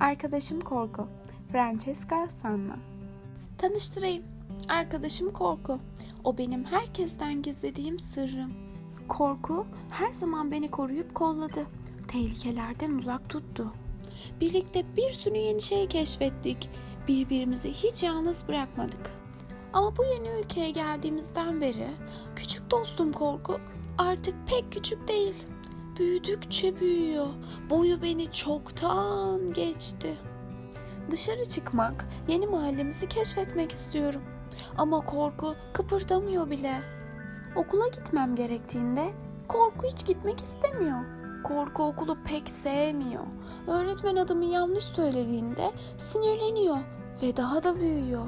Arkadaşım Korku. Francesca Sanna. Tanıştırayım. Arkadaşım Korku. O benim herkesten gizlediğim sırrım. Korku her zaman beni koruyup kolladı. Tehlikelerden uzak tuttu. Birlikte bir sürü yeni şey keşfettik. Birbirimizi hiç yalnız bırakmadık. Ama bu yeni ülkeye geldiğimizden beri küçük dostum Korku artık pek küçük değil. Büyüdükçe büyüyor. Boyu beni çoktan geçti. Dışarı çıkmak, yeni mahallemizi keşfetmek istiyorum. Ama korku kıpırdamıyor bile. Okula gitmem gerektiğinde korku hiç gitmek istemiyor. Korku okulu pek sevmiyor. Öğretmen adımı yanlış söylediğinde sinirleniyor ve daha da büyüyor.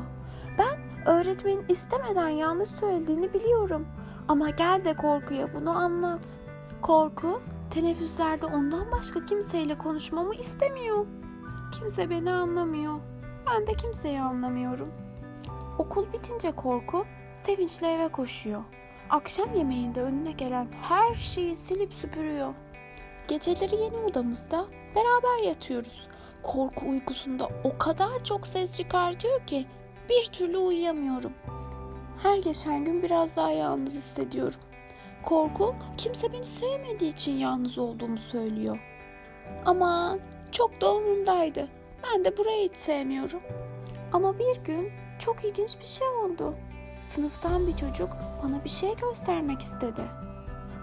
Ben öğretmenin istemeden yanlış söylediğini biliyorum. Ama gel de korkuya bunu anlat. Korku teneffüslerde ondan başka kimseyle konuşmamı istemiyor. Kimse beni anlamıyor. Ben de kimseyi anlamıyorum. Okul bitince korku sevinçle eve koşuyor. Akşam yemeğinde önüne gelen her şeyi silip süpürüyor. Geceleri yeni odamızda beraber yatıyoruz. Korku uykusunda o kadar çok ses çıkartıyor ki bir türlü uyuyamıyorum. Her geçen gün biraz daha yalnız hissediyorum. Korku kimse beni sevmediği için yalnız olduğumu söylüyor. Aman çok da umurumdaydı. Ben de burayı hiç sevmiyorum. Ama bir gün çok ilginç bir şey oldu. Sınıftan bir çocuk bana bir şey göstermek istedi.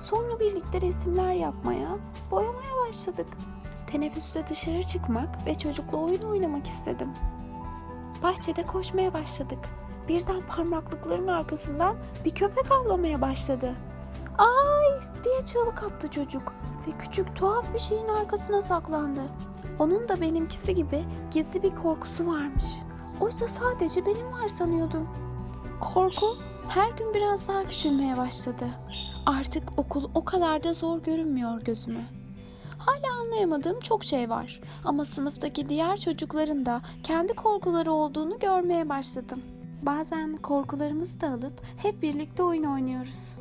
Sonra birlikte resimler yapmaya, boyamaya başladık. Teneffüste dışarı çıkmak ve çocukla oyun oynamak istedim. Bahçede koşmaya başladık. Birden parmaklıkların arkasından bir köpek avlamaya başladı. Ay diye çığlık attı çocuk ve küçük tuhaf bir şeyin arkasına saklandı. Onun da benimkisi gibi gizli bir korkusu varmış. Oysa sadece benim var sanıyordum. Korku her gün biraz daha küçülmeye başladı. Artık okul o kadar da zor görünmüyor gözüme. Hala anlayamadığım çok şey var ama sınıftaki diğer çocukların da kendi korkuları olduğunu görmeye başladım. Bazen korkularımızı da alıp hep birlikte oyun oynuyoruz.